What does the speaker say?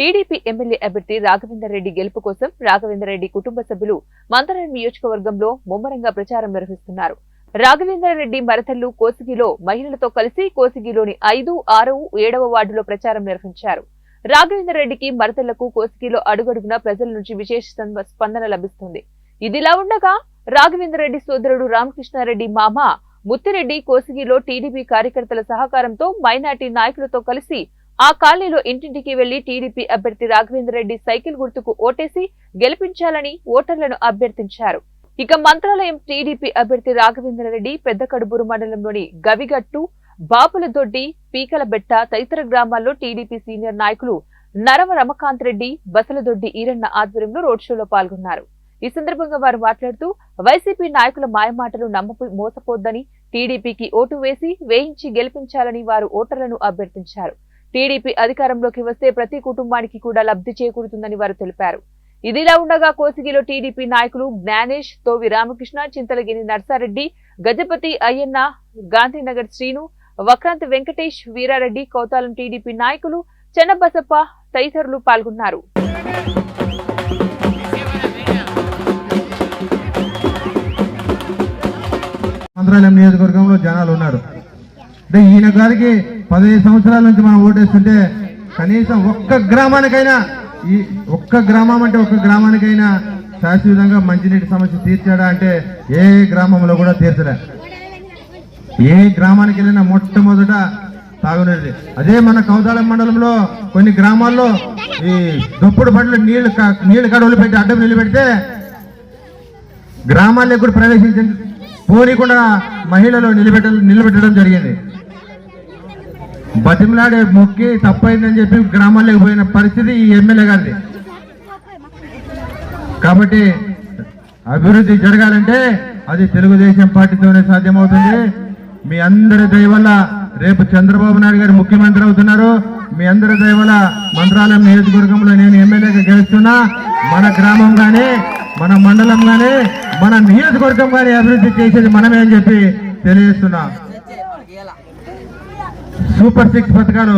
TDP MLA అభ్యర్థి రాఘవేందర్ రెడ్డి గెలుపు కోసం రాఘవేందర్ రెడ్డి కుటుంబ సభ్యులు మందరం నియోజకవర్గంలో ముమ్మరంగా ప్రచారం నిర్వహిస్తున్నారు. రాఘవేంద్ర రెడ్డి మరతల్లు కోసిగిలో మహిళలతో కలిసి కోసిగిలోని ఐదు ఆరు ఏడవ వార్డులో ప్రచారం నిర్వహించారు. రాఘవేంద్ర రెడ్డికి మరతళ్ళకు కోసిగిలో అడుగడుగునా ప్రజల నుంచి విశేష స్పందన లభిస్తుంది. ఇదిలా ఉండగా రాఘవేంద్ర రెడ్డి సోదరుడు రామకృష్ణారెడ్డి మామ ముత్తిరెడ్డి కోసిగిలో టీడీపీ కార్యకర్తల సహకారంతో మైనార్టీ నాయకులతో కలిసి ఆ కాలనీలో ఇంటింటికి వెళ్ళి టీడీపీ అభ్యర్థి రాఘవేంద్ర రెడ్డి సైకిల్ గుర్తుకు ఓటేసి గెలిపించాలని ఓటర్లను అభ్యర్థించారు. ఇక మంత్రాలయం టీడీపీ అభ్యర్థి రాఘవేంద్ర రెడ్డి పెద్ద కడుబూరు మండలంలోని గవిగట్టు బాపులదొడ్డి పీకలబెట్ట తదితర గ్రామాల్లో టీడీపీ సీనియర్ నాయకులు నరవ రమకాంత్ రెడ్డి బసలదొడ్డి ఈరన్న ఆధ్వర్యంలో రోడ్ షోలో పాల్గొన్నారు. ఈ సందర్భంగా వారు మాట్లాడుతూ వైసీపీ నాయకుల మాయమాటలు నమ్మపు మోసపోద్దని టీడీపీకి ఓటు వేసి వేయించి గెలిపించాలని వారు ఓటర్లను అభ్యర్థించారు. టీడీపీ అధికారంలోకి వస్తే ప్రతి కుటుంబానికి కూడా లబ్ధి చేకూరుతుందని వారు తెలిపారు. ఇదిలా ఉండగా కోసిగిలో టీడీపీ నాయకులు జ్ఞానేష్ తోవి రామకృష్ణ చింతలగిరి నర్సారెడ్డి గజపతి అయ్యన్న గాంధీనగర్ శ్రీను వక్రాంత్ వెంకటేష్ వీరారెడ్డి కోతాలం టీడీపీ నాయకులు చెన్నబసప్ప తదితరులు పాల్గొన్నారు. మంత్రాలయం నియోజకవర్గంలో జనాలు ఉన్నారు. అంటే ఈయన గారికి పదిహేను సంవత్సరాల నుంచి మనం ఓటేస్తుంటే కనీసం ఒక్క గ్రామానికైనా ఈ ఒక్క గ్రామం అంటే ఒక్క గ్రామానికైనా శాశ్వతంగా మంచినీటి సమస్య తీర్చాడా అంటే ఏ గ్రామంలో కూడా తీర్చలే. ఏ గ్రామానికి వెళ్ళినా మొట్టమొదట తాగునీరు. అదే మన కౌతాళం మండలంలో కొన్ని గ్రామాల్లో ఈ దొప్పుడు బండ్లు నీళ్ళు క- నీళ్ళు కడవలు పెట్టి అడ్డం నిలబెడితే గ్రామాల్లో కూడా ప్రవేశించి పోనీకుండా మహిళలు నిలబెట్ట నిలబెట్టడం జరిగింది. బతిమలాడే మొక్కి తప్పైందని చెప్పి గ్రామాల్లోకి పోయిన పరిస్థితి ఈ ఎమ్మెల్యే గారిది. కాబట్టి అభివృద్ధి జరగాలంటే అది తెలుగుదేశం పార్టీతోనే సాధ్యమవుతుంది. మీ అందరి దయవల్ల రేపు చంద్రబాబు నాయుడు గారు ముఖ్యమంత్రి అవుతున్నారు. మీ అందరి దయవల్ల మంత్రాలయం నియోజకవర్గంలో నేను ఎమ్మెల్యేగా గెలుస్తున్నా. మన గ్రామం కానీ మన మండలం కానీ మన నియోజకవర్గం కానీ అభివృద్ధి చేసేది మనమే అని చెప్పి తెలియజేస్తున్నా. సూపర్ సిక్స్ పథకాలు